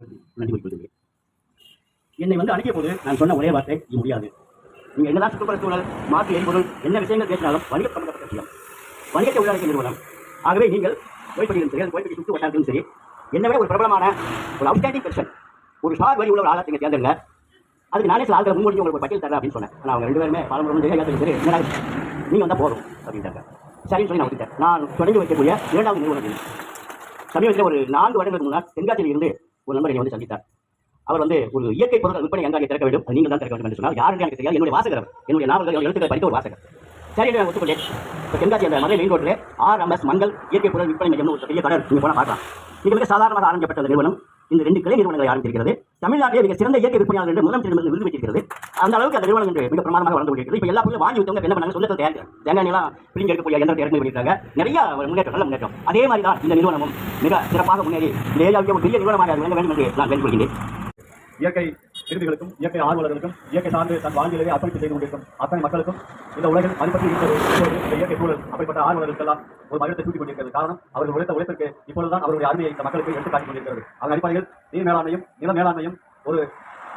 நன்றி குறிப்பிடுகிறேன் என்னை வந்து அணுகிய போது நான் சொன்ன ஒரே வார்த்தை இது முடியாது. நீங்க என்னதான் சுற்றுப்புற சூழல் மாற்று எரிபொருள் என்ன விஷயங்கள் பேசினாலும் வணிக சம்பந்தப்பட்ட விஷயம் வணிகத்தை உள்ளடக்கிய நிறுவனம். ஆகவே நீங்கள் கோய்படியிலும் சரி அது சுற்று வட்டாரத்திலும் சரி என்ன விட ஒரு பிரபலமான ஒரு அவுட்ஸ்டாண்டிங் பெர்சன் ஒரு ஸ்டார் வழி உள்ள ஒரு ஆளாக நீங்க தேர்ந்தெடுங்க. அதுக்கு நானே சில ஆட்களை முன்மொழி உங்களுக்கு ஒரு பட்டியல் தரேன் அப்படின்னு சொன்னேன். ஆனால் அவங்க ரெண்டு பேருமே பாலமுறை ஜெயகாந்த் சரி என்ன நீங்கள் வந்தால் போதும் அப்படின்ட்டாங்க சரின்னு சொல்லி நான் விட்டுட்டேன் நான் தொடங்கி வைக்கக்கூடிய இரண்டாவது நிறுவனம் சமீபத்தில் ஒரு நான்கு வருடங்களுக்கு முன்னால் தென்காசியில் இருந்து ஒரு நண்பர் என்னை வந்து சந்தித்தார். அவர் வந்து ஒரு இயற்கை பொருள் விற்பனை எங்காக திறக்க வேண்டும்? அது நீங்கள் தான் திறக்க வேண்டும் என்று சொன்னால் யாருக்கு எனக்கு தெரியாது. என்னுடைய வாசகர் என்னுடைய நாவல்கள் எழுத்துக்களை படித்த ஒரு வாசகர். சரி நான் ஒத்துக்கொள்ளேன் இப்போ தென்காசி அந்த மதுரை மெயின் ரோட்டில் ஆர்எம்எஸ் மங்கள் இயற்கை பொருள் விற்பனை மையம்னு ஒரு பெரிய கடை நீங்கள் போனால் பார்க்கலாம். இது மிக சாதாரணமாக ஆரம்பிக்கப்பட்ட நிறுவனம். இந்த ரெண்டு கிளை நிறுவனங்களை ஆரம்பித்திருக்கிறது தமிழ்நாட்டிலே மிக சிறந்த இயற்கை விற்பனையாளர் என்று முதலமைச்சர் விருது பெற்றிருக்கிறது அந்த அளவுக்கு அந்த நிறுவனம் என்று மிக பிரமாதமாக வளர்ந்து கொண்டிருக்கிறது. இப்போ எல்லா பொருளும் வாங்கி விட்டவங்க என்ன பண்ணாங்க? சொல்லத்தை தேங்க. தேங்காய் எல்லாம் பிரிஞ்சு எடுக்கக்கூடிய எந்திரத்தை இறக்கி பண்ணியிருக்காங்க. நிறைய முன்னேற்றம் நல்ல முன்னேற்றம். அதே மாதிரி தான் இந்த நிறுவனமும் மிக சிறப்பாக முன்னேறி இந்த ஏரியாவுக்கு ஒரு பெரிய நிறுவனமாக வேண்டும் என்று நான் வேண்டுகொள்கிறேன் இயற்கை விரும்பிகளுக்கும் இயற்கை ஆர்வலர்களுக்கும் இயற்கை சார்ந்து தன் வாழ்விலேயே அர்ப்பணிப்பு செய்து கொண்டிருக்கும் அத்தனை மக்களுக்கும் இந்த உலகில் மதிப்பற்றி இருப்பது இந்த இயற்கை சூழல் அப்படிப்பட்ட ஆர்வலர்களுக்கெல்லாம் ஒரு மகிழத்தை தூக்கிக் கொண்டிருக்கிறது. காரணம் அவர்கள் உழைத்த உழைப்பிற்கு இப்பொழுதுதான் அவருடைய அருமையை இந்த மக்களுக்கு எடுத்து காட்டிக் கொண்டிருக்கிறது. அதன் அடிப்படையில் நீர் மேலாண்மையும் நில மேலாண்மையும் ஒரு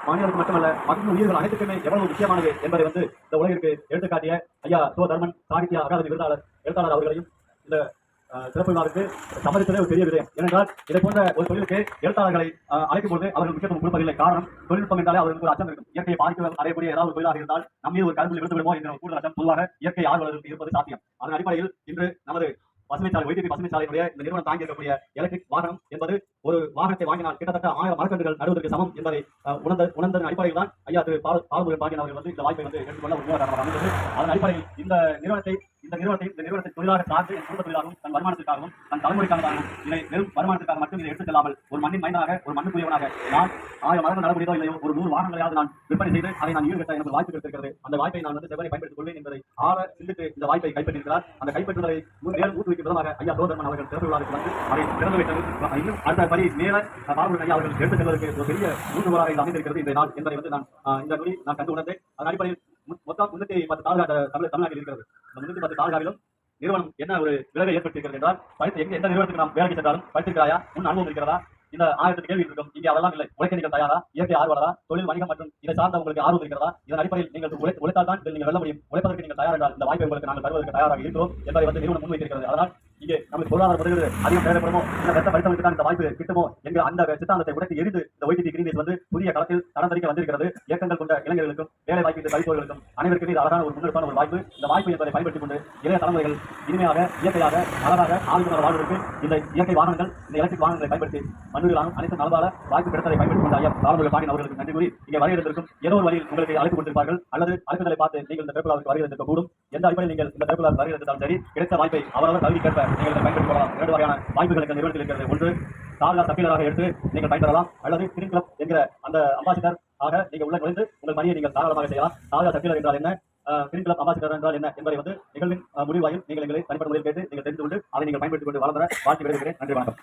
மாநிலத்துக்கு மட்டுமல்ல மக்கள் உயிர்கள் அனைத்துக்குமே எவ்வளவு முக்கியமானது என்பதை வந்து இந்த உலகிற்கு எடுத்துக்காட்டிய ஐயா சோ தர்மன் சாகித்ய அகாதமி விருதாளர் எழுத்தாளர் அவர்களையும் இந்த சிறப்பு சம்மதித்ததே ஒரு பெரிய விஷயம் ஏனென்றால் இதை போன்ற ஒரு தொழிலுக்கு எழுத்தாளர்களை அழைக்கும் போது அவர்கள் முக்கியத்துவம் கொடுப்பதில்லை. காரணம் தொழில்நுட்பம் என்றாலே அவர்களுக்கு ஒரு அச்சம் இருக்கும். இயற்கையை பாதிக்க அடையக்கூடிய ஏதாவது ஒரு தொழிலாக இருந்தால் நம்ம ஒரு கருத்தில் விழுந்து விடுமோ என்ற ஒரு கூடுதல் அச்சம் பொதுவாக இயற்கை ஆர்வலர்களுக்கு இருப்பது சாத்தியம். அதன் அடிப்படையில் இன்று நமது பசுமை ஒய்டிபி பசுமைச்சாலையினுடைய சாலையுடைய இந்த நிறுவனம் தாங்கி இருக்கக்கூடிய எலக்ட்ரிக் வாகனம் என்பது ஒரு வாகனத்தை வாங்கினால் கிட்டத்தட்ட ஆயிரம் மரக்கன்றுகள் நடுவதற்கு சமம் என்பதை உணர்ந்த உணர்ந்ததன் அடிப்படையில் தான் ஐயா திரு பால் பாலமுருகன் பாண்டியன் அவர்கள் வந்து இந்த வாய்ப்பை வந்து எடுத்துக்கொள்ள ஒரு அமைந்தது. அதன் அடிப்படையில் இந்த நிறுவனத்தை இந்த நிறுவனத்தை இந்த நிறுவனத்தை தொழிலாக சார்ந்து என் குடும்ப தொழிலாகவும் தன் வருமானத்திற்காகவும் தன் தலைமுறைக்காகவும் இதை வெறும் வருமானத்திற்காக மட்டும் இதை எடுத்துச் செல்லாமல் ஒரு மண்ணின் மைந்தனாக ஒரு மண்ணுக்குரியவனாக நான் ஆயிரம் மரங்கள் நட இல்லையோ ஒரு நூறு வாகனங்களையாவது நான் விற்பனை செய்து அதை நான் ஈடுபட்ட எனக்கு வாய்ப்பு கிடைத்திருக்கிறது. அந்த வாய்ப்பை நான் வந்து செவ்வாய் பயன்படுத்திக் கொள்வேன் என்பதை ஆற சிந்தித்து இந்த வாய்ப்பை கைப்பற்றியிருக்கிறார். அந்த கைப்பற்றுவதை நேரம் ஊக்குவிக்கும் விதமாக ஐயா சோதரமன் அவர்கள் திறந்து விழாவுக்கு வந்து அதை திறந்து வைத்தது. இன்னும் அடுத்த படி மேல பாபுரன் ஐயா அவர்கள் எடுத்துச் செல்வதற்கு ஒரு பெரிய ஊன்றுகோலாக இது அமைந்திருக்கிறது. இந்த நாள் என்பதை வந்து நான் இந்த நொழி நான் கண்டு உணர்ந்தேன். அதன் அடிப்படையில் மொத்தம் முன்னூத்தி பத்து தாலுகா தமிழ் தமிழ்நாட்டில் இருக்கிறது. இந்த முன்னூத்தி பத்து தாலுகாவிலும் நிறுவனம் என்ன ஒரு விளைவை ஏற்படுத்தியிருக்கிறது என்றால் படித்து எங்க எந்த நிறுவனத்துக்கு நாம் வேலைக்கு சென்றாலும் படித்திருக்கிறாயா முன் அனுபவம் இருக்கிறதா? இந்த ஆயிரத்து கேள்வி இருக்கும். இங்கே அதெல்லாம் இல்லை. உழைக்க நீங்கள் தயாரா? இயற்கை ஆர்வலரா? தொழில் வணிகம் மற்றும் இதை சார்ந்த உங்களுக்கு ஆர்வம் இருக்கிறதா? இதன் அடிப்படையில் நீங்கள் உழை உழைத்தால் தான் நீங்கள் வெல்ல முடியும். உழைப்பதற்கு நீங்கள் தயார் என்றால் இந்த வாய்ப்பை உங்களுக்கு நாங்கள் தருவதற்கு தயாராக இருக்கிறோம் என்பதை வந்து நிறுவனம் முன்வைத்திருக்கிறது. அதனால் இங்கே நமக்கு பொருளாதார முதலீடு அதிகம் தேவைப்படுமோ இந்த வெட்ட படித்தவர்களுக்கு இந்த வாய்ப்பு கிட்டுமோ? என்கிற அந்த சித்தாந்தத்தை உடைத்து எரிந்து இந்த ஒய்டிபி கிரீன் வந்து புதிய களத்தில் தடந்தரிக்க வந்திருக்கிறது. இயக்கங்கள் கொண்ட இளைஞர்களுக்கும் வேலை வாய்ப்பு இந்த கழிப்பவர்களுக்கும் அனைவருக்குமே இது அழகான ஒரு முன்னெடுப்பான ஒரு வாய்ப்பு. இந்த வாய்ப்பு என்பதை பயன்படுத்திக் கொண்டு இளைய தலைமுறைகள் இனிமையாக இயற்கையாக அழகாக ஆளுநர் வாழ்வதற்கு இந்த இயற்கை வாகனங்கள் இந்த எலக்ட்ரிக் வாகனங்களை பயன்படுத்தி மண்ணுகளாலும் அனைத்து நலவால வாய்ப்பு கிடைத்ததை பயன்படுத்தி கொண்ட ஐயா காலமுறை பாடின அவர்களுக்கு நன்றி கூறி இங்கே வரையிருந்திருக்கும் ஏதோ ஒரு வழியில் உங்களுக்கு அழைப்பு கொண்டிருப்பார்கள். அல்லது அழைப்புகளை பார்த்து நீங்கள் இந்த திறப்புலாவுக்கு வருகிறதுக்கு கூடும். எந்த அடிப்படையில் நீங்கள் இந்த திறப்புலாவுக்கு வருகிறதாலும் சரி கிடைத்த வாய்ப்பை அவரவர் தகுதிக்கேற்ப நீங்கள் இதை பயன்படுத்திக் கொள்ளலாம் இரண்டு வகையான வாய்ப்புகள் எங்கள் நிறுவனத்தில் இருக்கிறது. ஒன்று தாரா தப்பிலராக எடுத்து நீங்கள் பயன்பெறலாம். அல்லது கிரீன் கிளப் என்கிற அந்த அம்பாசிடர் ஆக நீங்கள் உள்ள நுழைந்து உங்கள் பணியை நீங்கள் தாராளமாக செய்யலாம். தாரா தப்பிலர் என்றால் என்ன? கிரீன் கிளப் அம்பாசிடர் என்றால் என்ன என்பதை வந்து நிகழ்வின் முடிவாயில் நீங்கள் எங்களை தனிப்பட்ட முறையில் கேட்டு நீங்கள் தெரிந்து கொண்டு அதை நீங்கள் பயன்படுத்திக் கொண்டு வளர்ந்த வாழ்த்து விரும்புகிறேன் நன்றி வணக்கம்.